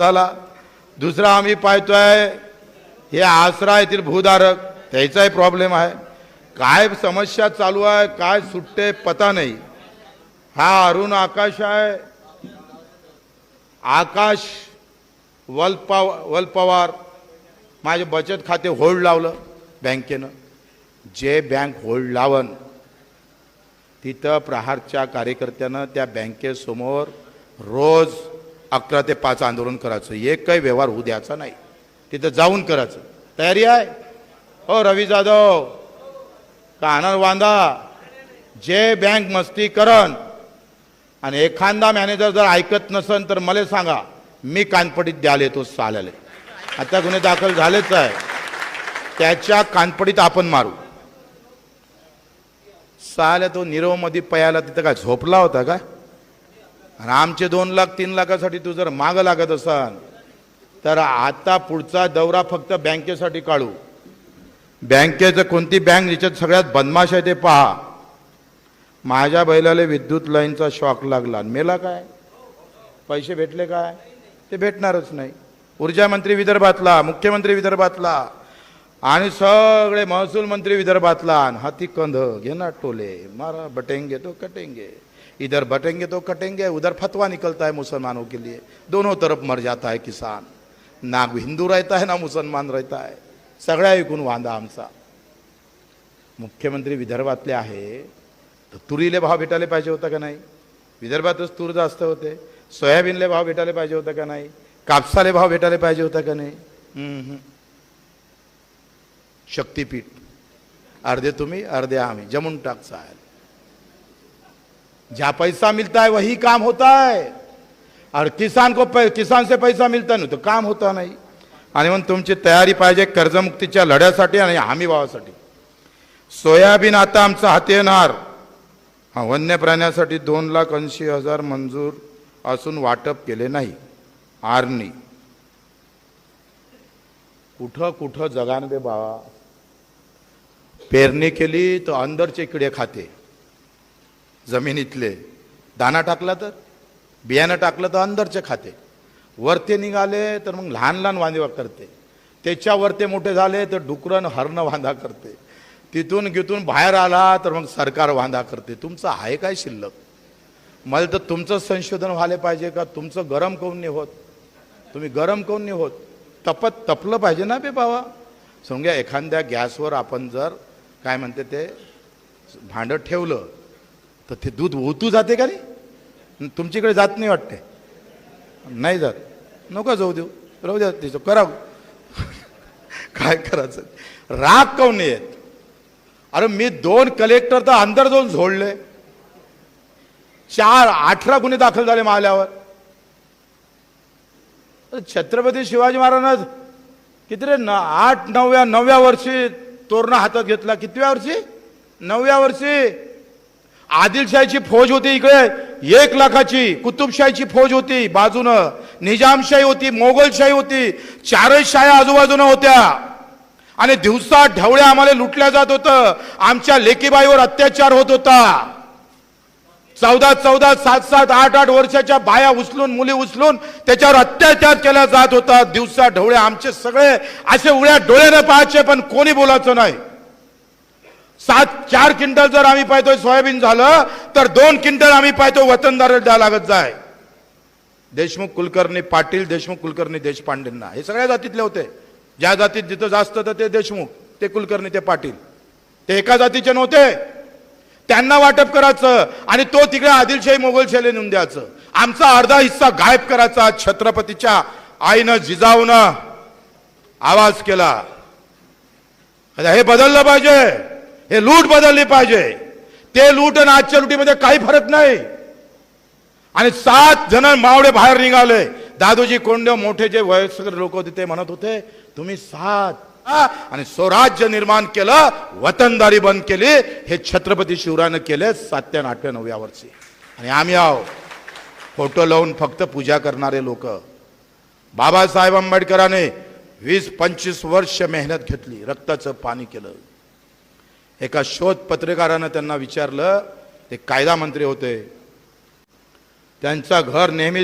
झाला. दुसरा आम्ही पाहतोय हे आसरा येथील भूधारक त्याचाही प्रॉब्लेम आहे. काय समस्या चालू आहे काय सुटते पता नाही. हा अरुण आकाश आहे. आकाश वलपा वलपवार माझे बचत खाते होल्ड लावलं बँकेनं. जे बँक होल्ड लावन तिथं प्रहारच्या कार्यकर्त्यानं त्या बँकेसमोर रोज अकरा ते पाच आंदोलन करायचं. एक काही व्यवहार होऊ द्यायचा नाही. तिथं जाऊन करायचं. तयारी आहे? हो रवी जाधव. कानर वांदा. जे बँक मस्ती करन. आणि एखादा मॅनेजर जर ऐकत नसन तर मला सांगा मी कानपडीत द्याल येतो साल्याले आता गुन्हे दाखल झालेच आहे. त्याच्या कानपडीत आपण मारू. साल्या तो मध्ये पयाला तिथं काय झोपला होता का? आणि आमचे दोन लाख तीन लाखासाठी तू जर मागं लागत असाल तर आता पुढचा दौरा फक्त बँकेसाठी काढू. बँकेचं कोणती बँक ज्याच्यात सगळ्यात बदमाश आहे ते पहा. माझ्या बैलाला विद्युत लाईनचा शॉक लागला. आणि मेला काय? पैसे भेटले काय? ते भेटणारच नाही. ऊर्जा मंत्री विदर्भातला मुख्यमंत्री विदर्भातला. आणि सगळे महसूल मंत्री विदर्भातला आणि हाती कंध घे ना टोले. मारा बटेंगे तो कटेंगे. इधर बटेंगे तो कटेंगे उधर फतवा निकलता है मुसलमानों के लिए. दोनों तरफ मर जाता है किसान. ना हिंदू रहता है ना मुसलमान रहता है. सगळ्या ऐकून वांदा आमचा. मुख्यमंत्री विदर्भातले आहे. तर तुरीले भाव भेटायला पाहिजे होता का नाही? विदर्भातच तूर जास्त होते. सोयाबीनले भाव भेटायला पाहिजे होता का नाही? कापसाले भाव भेटायला पाहिजे होता का नाही? शक्तीपीठ. अर्धे तुम्ही अर्धे आम्ही. जमून टाक साहेब. ज्या पैसा मिलता है वही काम होता है और किसान को पै- किसान से पैसा मिलता नहीं तो काम होता नाही. आणि म्हणून तुमची तयारी पाहिजे कर्जमुक्तीच्या लढ्यासाठी आणि हमी भावासाठी सोयाबीन आता आमचा हाती येणार. हा वन्य प्राण्यासाठी दोन लाख ऐंशी हजार मंजूर असून वाटप केले नाही. आरणी. कुठं कुठं जगान बे बाबा पेरणी केली तर अंदरचे किडे खाते. जमिनीतले दाना टाकला तर? बियाणं टाकलं तर अंदरचे खाते. वरते निघाले तर मग लहान लहान वांदेवा करते. त्याच्यावरते मोठे झाले तर डुकरन हरणं वांदा करते. तिथून गिथून बाहेर आला तर मग सरकार वांदा करते. तुमचं आहे काय शिल्लक? मला तर तुमचं संशोधन व्हायला पाहिजे का? तुमचं गरम काऊन नाही होत? तुम्ही गरम काऊन नाही होत? तपत तपलं पाहिजे ना बे बाबा? समजा एखाद्या गॅसवर आपण जर काय म्हणते ते? भांडं ठेवलं तर ते दूध ओतू जाते का नाही? तुमच्याकडे जात नाही वाटते. नाही जात. नको जाऊ देऊ. राहू द्या तिचं करावं काय करायचं? राग काऊन नाही येत? अरे मी दोन कलेक्टर तर अंदर जाऊन झोडले. चार अठरा गुन्हे दाखल झाले माल्यावर छत्रपती शिवाजी महाराज किती रे न आठ नवव्या नवव्या वर्षी तोरणा हातात घेतला. कितव्या वर्षी? नवव्या वर्षी. आदिलशाहीची फौज होती इकडे. एक लाखाची कुतुबशाहीची फौज होती बाजूनं. निजामशाही होती मोगलशाही होती. चारही शाया आजूबाजूनं होत्या. आणि दिवसा ढवळ्या आम्हाला लुटल्या जात होतं. आमच्या लेकीबाईवर अत्याचार होत होता. चौदा चौदा सात सात आठ आठ वर्षाच्या बाया उचलून मुली उचलून त्याच्यावर अत्याचार केला जात होता. दिवसा ढवळे आमचे सगळे असे उड्या डोळ्यानं पाहायचे पण कोणी बोलायचं नाही. सात चार क्विंटल जर आम्ही पाहतोय सोयाबीन झालं तर दोन क्विंटल आम्ही पाहतो वतनदार द्यावं लागत जाय. देशमुख कुलकर्णी पाटील देशमुख कुलकर्णी देशपांडेंना. हे सगळ्या जातीतले होते. ज्या जातीत जिथं जास्त तर ते देशमुख ते कुलकर्णी ते पाटील. ते एका जातीचे नव्हते. त्यांना वाटप करायचं आणि तो तिकडे आदिलशाही मोगलशाही नेऊन द्यायचं. आमचा अर्धा हिस्सा गायब करायचा छत्रपतीच्या आईनं जिजाऊनं आवाज केला. हे बदललं पाहिजे. हे लूट बदलली पाहिजे. ते लूट आणि आजच्या लुटीमध्ये काही फरक नाही. आणि सात जण मावळे बाहेर निघाले. दादोजी कोंडे मोठे जे वयस्कर लोक होते ते म्हणत होते तुम्ही सात आणि स्वराज्य निर्माण केलं वतनदारी बंद केली हे छत्रपती शिवरायानं केले सातव्या आठव्या नवव्या वर्षी. आणि आम्ही आहो फोटो लावून फक्त पूजा करणारे लोक. बाबासाहेब आंबेडकरांनी वीस पंचवीस वर्ष मेहनत घेतली रक्ताचं पाणी केलं. एका शोध पत्रकारानं त्यांना विचारलं ते कायदा मंत्री होते. त्यांचा घर नेहमी